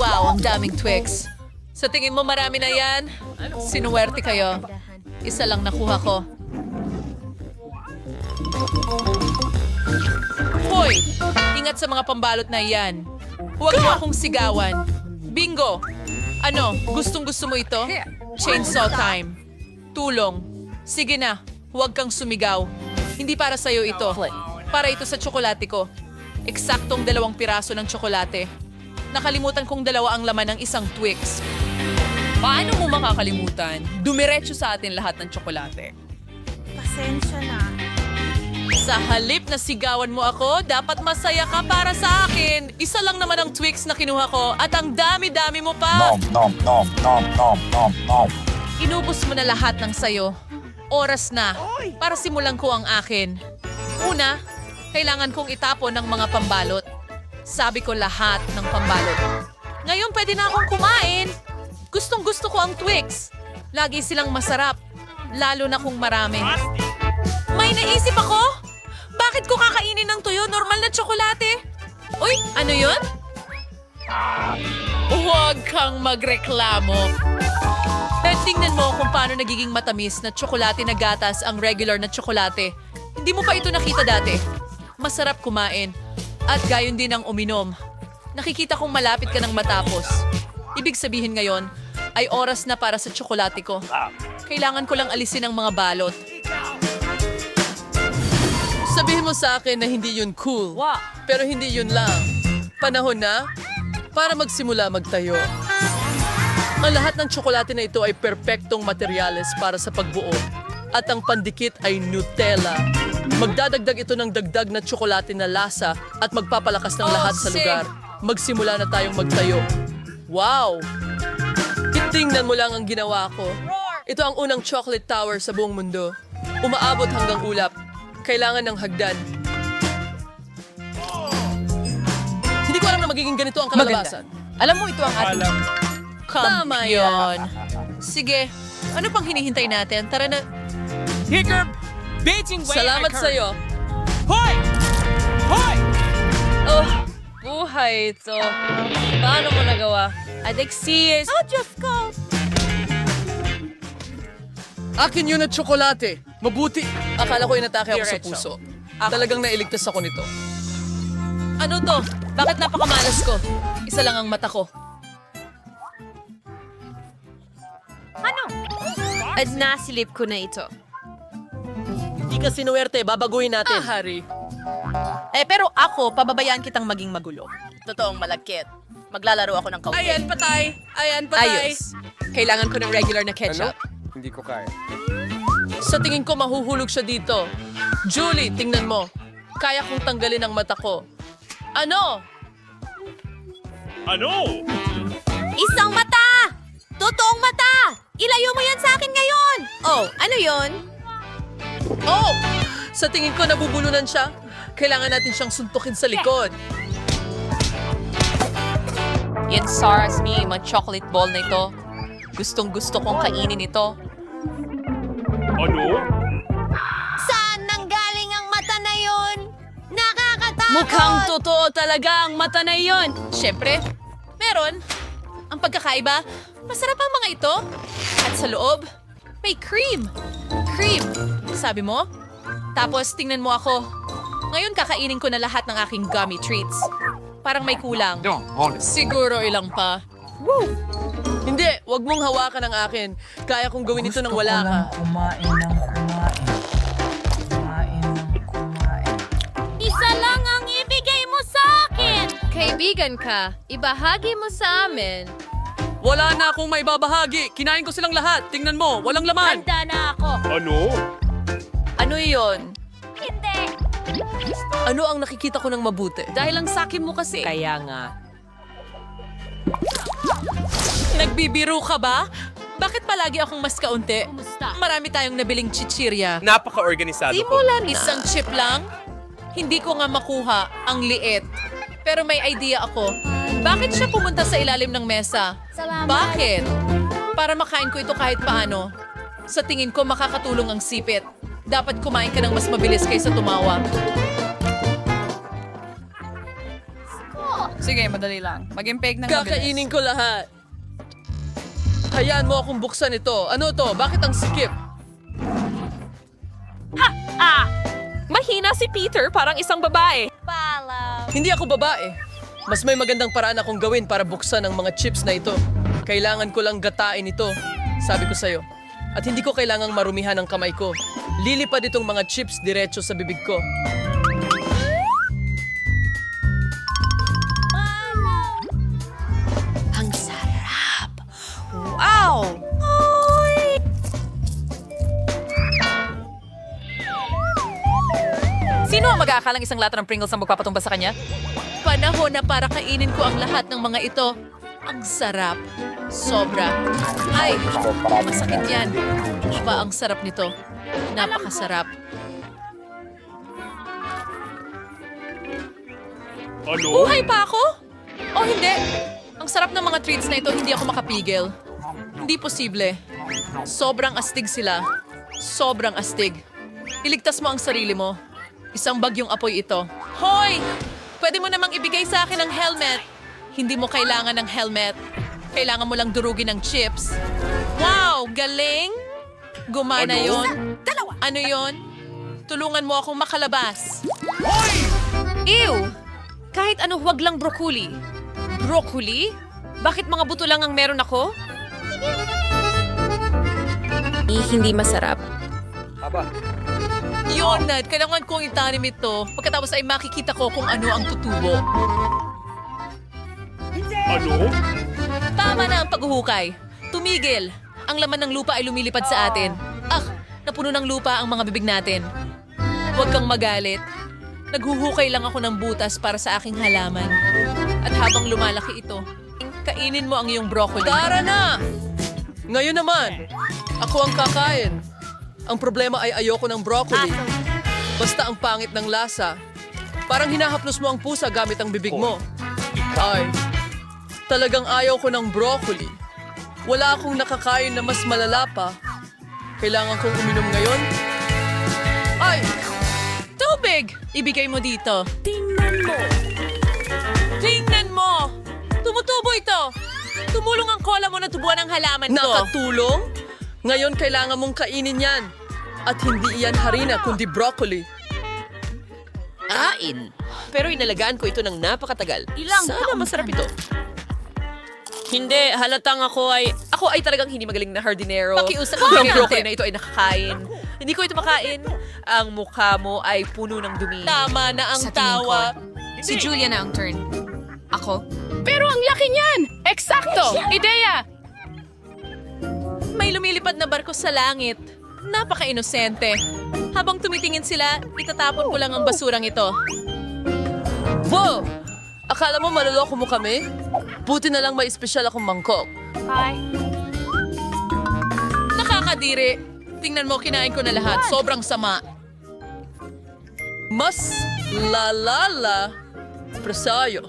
Wow, ang daming Twix. Sa tingin mo marami na yan? Sinuwerte kayo. Isa lang nakuha ko. Hoy! Ingat sa mga pambalot na yan. Huwag mo akong sigawan. Bingo! Ano, gustong gusto mo ito? Chainsaw time. Tulong. Sige na, huwag kang sumigaw. Hindi para sa'yo ito. Para ito sa tsokolate ko. Eksaktong dalawang piraso ng tsokolate. Nakalimutan kong dalawa ang laman ng isang Twix. Paano mo makakalimutan? Dumiretso sa atin lahat ng tsokolate. Pasensya na. Sa halip na sigawan mo ako, dapat masaya ka para sa akin. Isa lang naman ang Twix na kinuha ko at ang dami-dami mo pa. Nom nom nom nom nom nom nom. Inubos mo na lahat ng sayo. Oras na para simulan ko ang akin. Una, kailangan kong itapon ng mga pambalot. Sabi ko lahat ng pambalot. Ngayon pwede na akong kumain. Gustong gusto ko ang Twix. Lagi silang masarap. Lalo na kung marami. May naisip ako? Bakit ko kakainin ng tuyo? Normal na tsokolate. Uy, ano yun? Huwag kang magreklamo. Pero tingnan mo kung paano nagiging matamis na tsokolate na gatas ang regular na tsokolate. Hindi mo pa ito nakita dati. Masarap kumain. At gayon din ang uminom. Nakikita kong malapit ka nang matapos. Ibig sabihin ngayon, ay oras na para sa tsokolate ko. Kailangan ko lang alisin ang mga balot. Sabihin mo sa akin na hindi yun cool. Pero hindi yun lang. Panahon na para magsimula magtayo. Ang lahat ng tsokolate na ito ay perpektong materyales para sa pagbuo. At ang pandikit ay Nutella. Magdadagdag ito ng dagdag na tsokolate na lasa at magpapalakas ng lahat sa lugar. Magsimula na tayong magtayo. Wow! Tingnan mo lang ang ginawa ko. Ito ang unang chocolate tower sa buong mundo. Umaabot hanggang ulap. Kailangan ng hagdan. Hindi ko alam na magiging ganito ang kalalabasan. Alam mo, ito ang ating... Tama yon. Sige, ano pang hinihintay natin? Tara na. Hiccup! Beijing way Salamat I sa'yo. Hoy! Hoy! Oh, buhay ito. Paano mo nagawa? Alexis! Oh, Diyos ko! Akin yun at tsokolate. Mabuti. Akala ko inatake ako sa Diretso. puso. Talagang nailigtas ako nito. Ano to? Bakit napakamalas ko? Isa lang ang mata ko. Ano? At nasilip ko na ito. Hindi ka sinuwerte, babaguhin natin. Ah, Harry. Eh, pero ako, pababayaan kitang maging magulo. Totoong malagkit. Maglalaro ako ng kaunti. Ayan, patay. Ayan, patay. Ayos. Kailangan ko ng regular na ketchup. Hindi ko kaya. Sa tingin ko, mahuhulog siya dito. Julie, tingnan mo. Kaya kong tanggalin ang mata ko. Ano? Ano? Isang mata! Totoong mata! Ilayo mo yan sa akin ngayon! Oh, ano yon? Oh! Sa tingin ko, nabubulunan siya. Kailangan natin siyang suntukin sa likod. Yan SARS me, mga chocolate ball na ito. Gustong gusto kong kainin ito. Ano? Saan nanggaling ang mata na yon? Nakakatakot! Mukhang totoo talaga ang mata na iyon. Siyempre, meron. Ang pagkakaiba, masarap ang mga ito. At sa loob, may cream. Cream, sabi mo? Tapos tingnan mo ako. Ngayon kakainin ko na lahat ng aking gummy treats. Parang may kulang. Siguro ilang pa. Woo! Hindi, wag mong hawakan ang akin. Kaya kong gawin ito nang wala ka. kumain ng kumain. Kumain ng kumain. Isa lang ang ibigay mo sa akin! Kaibigan ka, ibahagi mo sa amin. Wala na akong may babahagi. Kinain ko silang lahat. Tingnan mo, walang laman. Handa na ako! Ano? Ano iyon? Hindi! Ano ang nakikita ko ng mabuti? Dahil ang sakin mo kasi. Kaya nga. Nagbibiro ka ba? Bakit palagi akong mas kaunti? Marami tayong nabiling chichirya. Napaka-organisado ko. Simulan Isang chip lang? Hindi ko nga makuha ang liit. Pero may idea ako. Bakit siya pumunta sa ilalim ng mesa? Salamat. Bakit? Para makain ko ito kahit paano. Sa tingin ko makakatulong ang sipit. Dapat kumain ka ng mas mabilis kaysa tumawa. Sige, madali lang. Mag-impeg ng mabilis. Kakainin ko lahat. Hayaan mo akong buksan ito. Ano to? Bakit ang sikip? Mahina si Peter, parang isang babae. Hindi ako babae. Mas may magandang paraan akong gawin para buksan ang mga chips na ito. Kailangan ko lang gatain ito. Sabi ko sa'yo. At hindi ko kailangang marumihan ang kamay ko. Lilipad itong mga chips diretso sa bibig ko. Ang sarap. Wow! Sino ang mag-aakalang isang lata ng Pringles ang magpapatumba sa kanya? Panahon na para kainin ko ang lahat ng mga ito. Ang sarap. Sobra. Ay, masakit yan. Iba ang sarap nito. Napakasarap. Ano? Buhay pa ako? O hindi? Ang sarap ng mga treats na ito, hindi ako makapigil. Hindi posible. Sobrang astig sila. Sobrang astig. Iligtas mo ang sarili mo. Isang bagyong apoy ito. Hoy! Pwede mo namang ibigay sa akin ang helmet. Hindi mo kailangan ng helmet. Kailangan mo lang durugin ng chips. Wow! Galing! Gumana Ano? yon. Ano yon? Tulungan mo akong makalabas. Ew! Kahit ano, huwag lang broccoli. Broccoli? Bakit mga buto lang ang meron ako? hindi masarap. Yun, Nad. Kailangan kong itanim ito. Pagkatapos ay makikita ko kung ano ang tutubo. Ano? Tama na ang paghuhukay. Tumigil. Ang laman ng lupa ay lumilipad sa atin. Ah, napuno ng lupa ang mga bibig natin. Huwag kang magalit. Naghuhukay lang ako ng butas para sa aking halaman. At habang lumalaki ito, kainin mo ang iyong broccoli. Tara na! Ngayon naman, ako ang kakain. Ang problema ay ayoko ng broccoli. Basta ang pangit ng lasa. Parang hinahaplos mo ang pusa gamit ang bibig mo. Ay, talagang ayaw ko ng broccoli. Wala akong nakakain na mas malala pa. Kailangan kong uminom ngayon? Ay, Tubig! Ibigay mo dito. Tingnan mo! Tingnan mo! Tumutubo ito! Tumulong ang cola mo na tubuan ang halaman ko. nakatulong? Ngayon kailangan mong kainin yan. At hindi iyan harina kundi broccoli. Kain. Pero inalagaan ko ito ng napakatagal. Ilang Sana masarap ito. Hindi, halatang ako ay... Ako ay talagang hindi magaling na hardinero. Pakiusap Ang ka broccoli konti. na ito ay nakakain. hindi ko ito makain. Ang mukha mo ay puno ng dumi. Tama na ang Sa tingin ko. tawa. Si Julia na ang turn. Ako? Pero ang laki niyan! Eksakto! Ideya! May lumilipad na barko sa langit. Napaka-inosente. Habang tumitingin sila, itatapon ko lang ang basurang ito. Wow! Akala mo maloloko mo kami? Buti na lang may espesyal akong mangkok. Nakakadiri. Tingnan mo, kinain ko na lahat. Sobrang sama. Mas lalala. Presayo.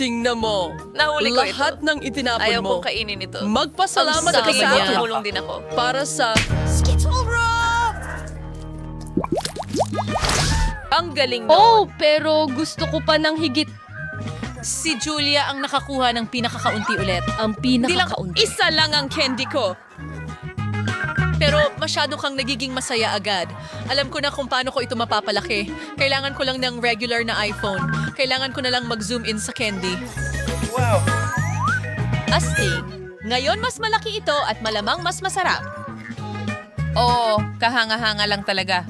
Tingnan mo. Nahuli ko Lahat ito. ng itinapon Ayaw mo. kong kainin ito. Magpasalamat ka sa akin Tumulong din ako. para sa... Ang galing no. Oh, pero gusto ko pa ng higit Si Julia ang nakakuha ng pinakakaunti ulit. ang Hindi lang pinakakaunti. isa lang ang candy ko. Pero masyado kang nagiging masaya agad. Alam ko na kung paano ko ito mapapalaki. Kailangan ko lang ng regular na iPhone. Kailangan ko na lang mag-zoom in sa candy. Wow! Astig. Ngayon mas malaki ito at malamang mas masarap. Oo, kahanga-hanga lang talaga.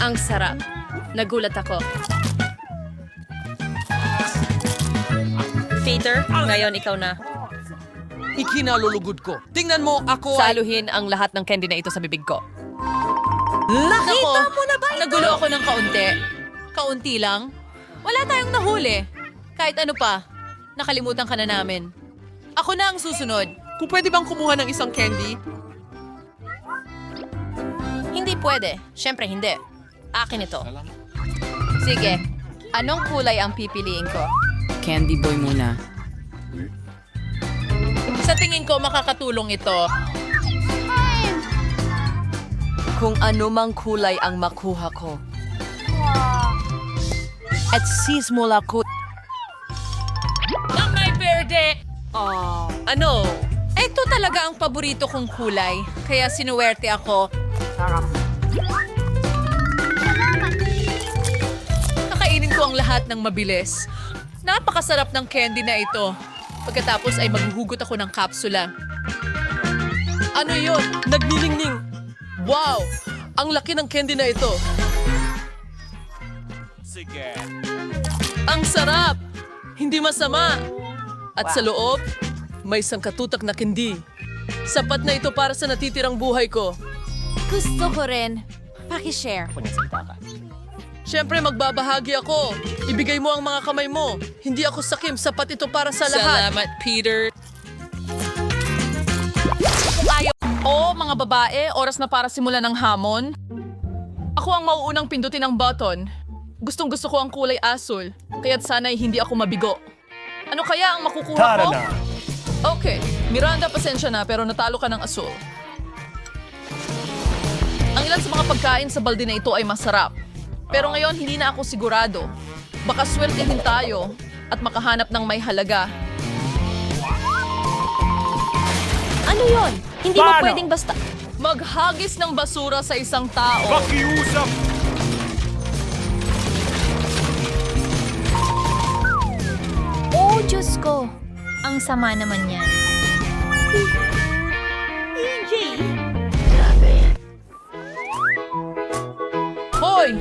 Ang sarap. Nagulat ako. Peter, ngayon ikaw na. Ikinalulugod ko. Tingnan mo, ako ay... Saluhin ang lahat ng candy na ito sa bibig ko. Nakita mo na ba ito? Nagulo ako ng kaunti. Kaunti lang? Wala tayong nahuli. Kahit ano pa, nakalimutan ka na namin. Ako na ang susunod. Kung pwede bang kumuha ng isang candy? Hindi pwede. Siyempre hindi. Akin ito. Sige. Anong kulay ang pipiliin ko? Candy boy muna. Sa tingin ko, makakatulong ito. Kung ano mang kulay ang makuha ko. At sismula ko, Ano? Ito talaga ang paborito kong kulay. Kaya sinuwerte ako. Kakainin ko ang lahat ng mabilis. Napakasarap ng candy na ito. Pagkatapos ay maghuhugot ako ng kapsula. Ano yon? Nagniningning. Wow! Ang laki ng candy na ito. Sige. Ang sarap! Hindi masama. At sa loob, may sangkatutak na candy. Sapat na ito para sa natitirang buhay ko. Gusto ko rin. Pakishare. Siyempre, magbabahagi ako. Ibigay mo ang mga kamay mo. Hindi ako sakim. Sapat ito para sa lahat. Salamat, Peter. Ayaw... Oh, mga babae, oras na para simulan ng hamon. Ako ang mauunang pindutin ang button. Gustong gusto ko ang kulay asul, kaya't sana'y hindi ako mabigo. Ano kaya ang makukuha Tara ko? na. Okay, Miranda, pasensya na pero natalo ka ng asul. Ang ilan sa mga pagkain sa balde na ito ay masarap. Pero ngayon, hindi na ako sigurado. Baka swertihin tayo at makahanap ng may halaga. Ano yon? Hindi mo Paano? pwedeng basta... Maghagis ng basura sa isang tao. Pakiusap. Oh, Diyos ko. Ang sama naman yan. Hoy!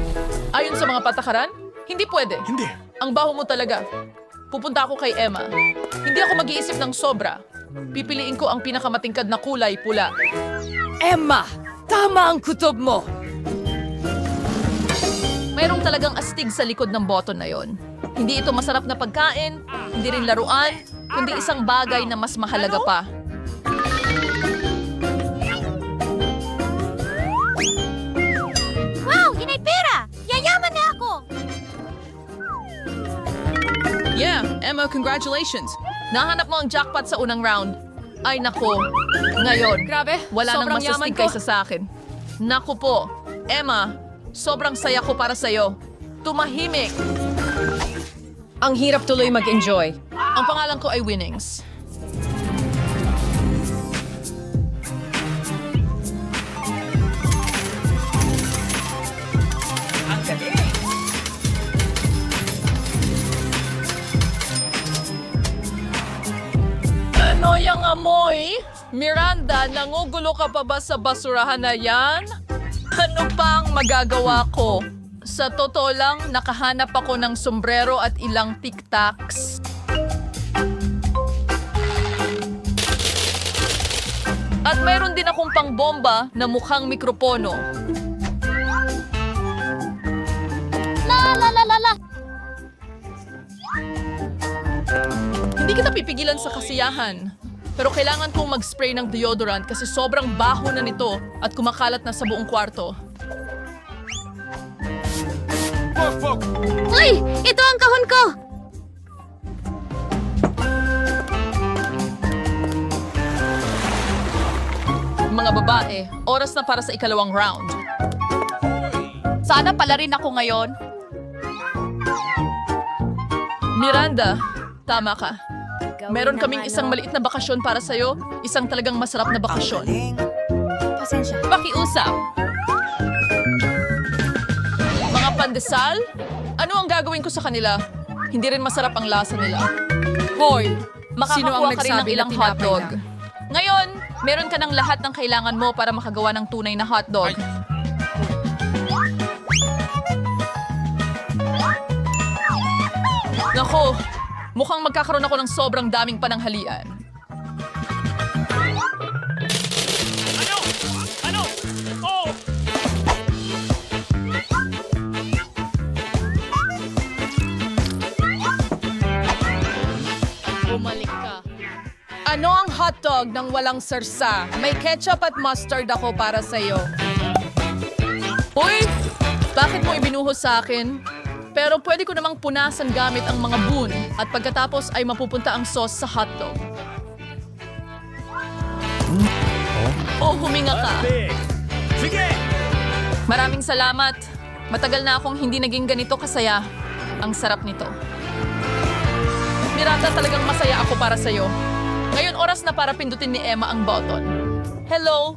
Ayon sa mga patakaran, hindi pwede. Hindi. Ang baho mo talaga. Pupunta ako kay Emma. Hindi ako mag-iisip ng sobra. Pipiliin ko ang pinakamatingkad na kulay pula. Emma! Tama ang kutob mo! Mayroong talagang astig sa likod ng button na yon. Hindi ito masarap na pagkain, hindi rin laruan, kundi isang bagay na mas mahalaga pa. Yeah, Emma, congratulations. Nahanap mo ang jackpot sa unang round. Ay nako, ngayon, Grabe, wala nang sobrang yaman masastig ko. kaysa sa akin. Naku po, Emma, sobrang saya ko para sa'yo. Tumahimik. Ang hirap tuloy mag-enjoy. Ang pangalan ko ay Winnings. Amoy? Miranda, nangugulo ka pa ba sa basurahan na yan? Ano pang magagawa ko? Sa totoo lang, nakahanap ako ng sombrero at ilang tic-tacs. At mayroon din akong pangbomba na mukhang mikropono. La la la la la! Hindi kita pipigilan sa kasiyahan. Pero kailangan kong mag-spray ng deodorant kasi sobrang baho na nito at kumakalat na sa buong kwarto. Uy! Ito ang kahon ko! Mga babae, oras na para sa ikalawang round. Sana pala rin ako ngayon. Miranda, tama ka. Meron kaming isang maliit na bakasyon para sa'yo, isang talagang masarap na bakasyon. Pasensya. Pakiusap. Mga pandesal? Ano ang gagawin ko sa kanila? Hindi rin masarap ang lasa nila. Hoy, Sino ang makakakuha ka rin ng ilang hotdog. na? Ngayon, meron ka ng lahat ng kailangan mo para makagawa ng tunay na hotdog. Nako, mukhang magkakaroon ako ng sobrang daming pananghalian. Ano? Ano? Oh! Bumalik ka. Ano ang hotdog ng walang sarsa? May ketchup at mustard ako para sa'yo. Uy! Bakit mo ibinuhos sa akin? Pero pwede ko namang punasan gamit ang mga boon at pagkatapos ay mapupunta ang sauce sa hotdog. Oh, huminga ka. Sige! Maraming salamat. Matagal na akong hindi naging ganito kasaya. Ang sarap nito. Miranda, talagang masaya ako para sa'yo. Ngayon oras na para pindutin ni Emma ang button. Hello!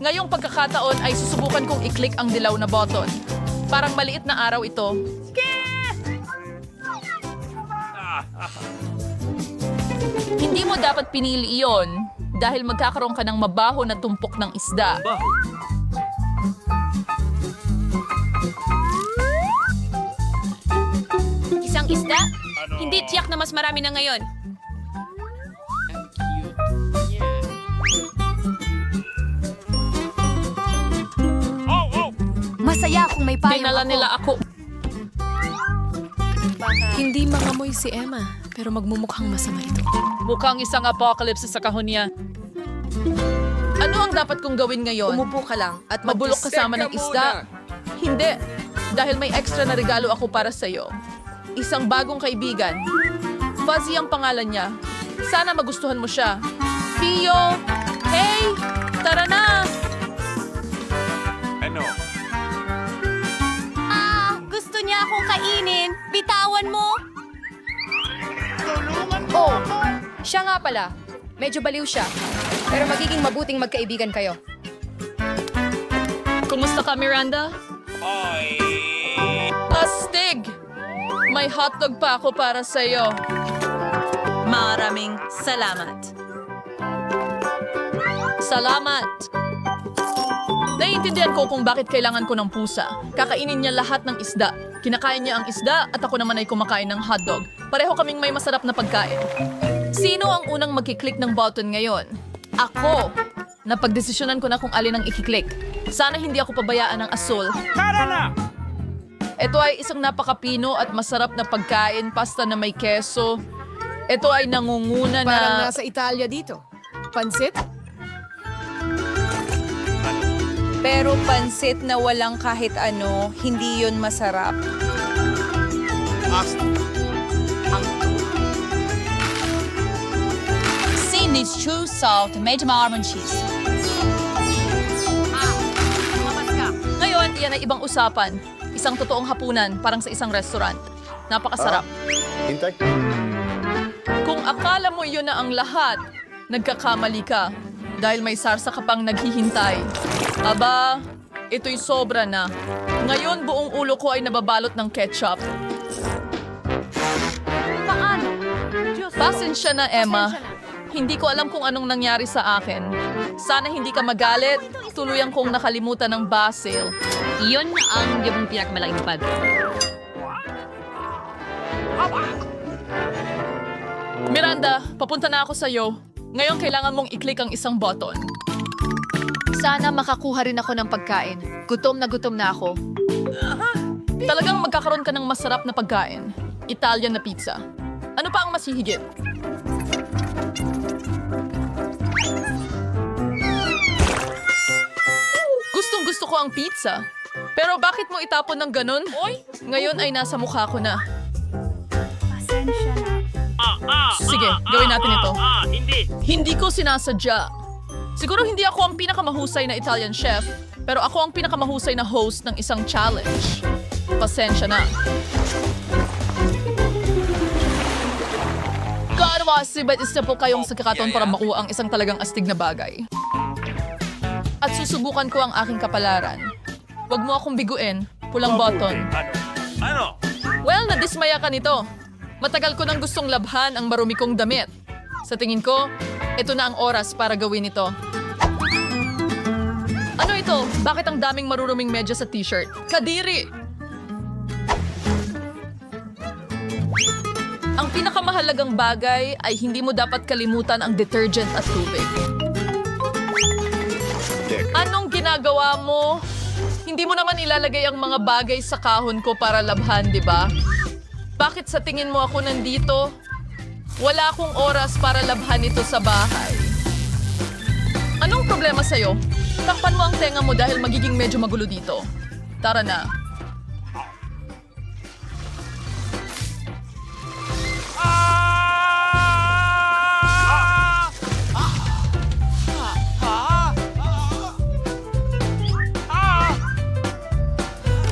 Ngayong pagkakataon ay susubukan kong i-click ang dilaw na button. Parang maliit na araw ito. Hindi mo dapat pinili iyon dahil magkakaroon ka ng mabaho na tumpok ng isda. Isang isda? Hindi tiyak na mas marami na ngayon. Oh, oh! Masaya kung may payong Dinala ako. nila ako. Hindi mangamoy si Emma, pero magmumukhang masama ito. Mukhang isang apocalypse sa kahon niya. Ano ang dapat kong gawin ngayon? Umupo ka lang at Mabulok kasama ng isda? Hindi. Dahil may extra na regalo ako para sa'yo. Isang bagong kaibigan. Fuzzy ang pangalan niya. Sana magustuhan mo siya. Pio! Hey! Tara na! Ano? Ah, gusto niya akong kainin. Bitawan mo. Oh, siya nga pala. Medyo baliw siya. Pero magiging mabuting magkaibigan kayo. Kumusta ka, Miranda? Ay! Astig! May hotdog pa ako para sa'yo. Maraming salamat. Salamat! Naiintindihan ko kung bakit kailangan ko ng pusa. Kakainin niya lahat ng isda. Kinakain niya ang isda at ako naman ay kumakain ng hotdog. Pareho kaming may masarap na pagkain. Sino ang unang magkiklik ng button ngayon? Ako! Napagdesisyonan ko na kung alin ang ikiklik. Sana hindi ako pabayaan ng asul. Tara na! Ito ay isang napakapino at masarap na pagkain, pasta na may keso. Ito ay nangunguna na... Parang nasa Italia dito. Pansit? Pero pansit na walang kahit ano, hindi yun masarap. Seen this true salt made marmon cheese. Ngayon, iyan ay ibang usapan. Isang totoong hapunan, parang sa isang restaurant. Napakasarap. Hintay. Kung akala mo iyon na ang lahat, nagkakamali ka. Dahil may sarsa ka pang naghihintay. Aba, ito'y sobra na. Ngayon, buong ulo ko ay nababalot ng ketchup. Paano? Pasensya na, Emma. Hindi ko alam kung anong nangyari sa akin. Sana hindi ka magalit. Tuluyan kong nakalimutan ng basil. Iyon ang yung pinakamalaking pag. Miranda, papunta na ako sa'yo. Ngayon kailangan mong i-click ang isang button. Sana makakuha rin ako ng pagkain. Gutom na gutom na ako. Talagang magkakaroon ka ng masarap na pagkain. Italian na pizza. Ano pa ang masihigit? Gustong gusto ko ang pizza. Pero bakit mo itapon ng ganun? Ngayon ay nasa mukha ko na. Sige, gawin natin ito. Ah, hindi! Hindi ko sinasadya. Siguro hindi ako ang pinakamahusay na Italian chef, pero ako ang pinakamahusay na host ng isang challenge. Pasensya na. Kaarwasi, ba't isa po kayong sagkakaton para makuha ang isang talagang astig na bagay? At susubukan ko ang aking kapalaran. Huwag mo akong biguin. Pulang button. Ano? Ano? Well, nadismaya ka nito. Matagal ko nang gustong labhan ang marumi kong damit. Sa tingin ko, ito na ang oras para gawin ito. Ano ito? Bakit ang daming maruruming medyas sa t-shirt? Kadiri! Ang pinakamahalagang bagay ay hindi mo dapat kalimutan ang detergent at tubig. Anong ginagawa mo? Hindi mo naman ilalagay ang mga bagay sa kahon ko para labhan, di ba? Bakit sa tingin mo ako nandito? Wala akong oras para labhan ito sa bahay. Anong problema sa'yo? Takpan mo ang tenga mo dahil magiging medyo magulo dito. Tara na.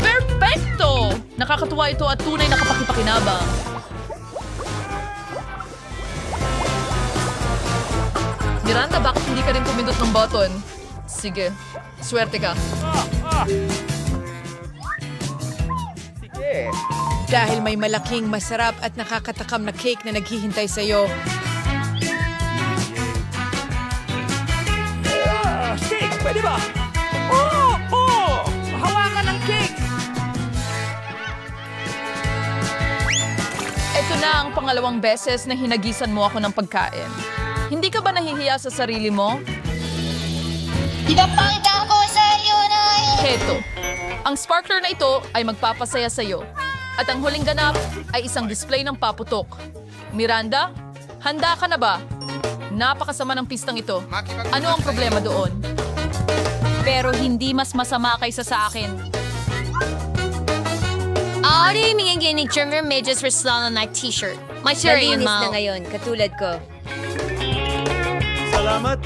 Perfecto! Nakakatuwa ito at tunay na kapakipakinabang. Miranda, bakit hindi ka rin pumindot ng button? Sige, swerte ka. Dahil may malaking, masarap at nakakatakam na cake na naghihintay sa'yo. Steak, pwede ba? Oh! Oh! Hawakan ng cake! Ito na ang pangalawang beses na hinagisan mo ako ng pagkain. Hindi ka ba nahihiya sa sarili mo? Ipapakita ko sa iyo na Heto, ang sparkler na ito ay magpapasaya sa iyo. At ang huling ganap ay isang display ng paputok. Miranda, handa ka na ba? Napakasama ng pistang ito. Ano ang problema doon? Pero hindi mas masama kaysa sa akin. Ari, mingin ni German Majors for Salon Night t-shirt. My shirt yun, Malinis na ngayon, katulad ko. Salamat.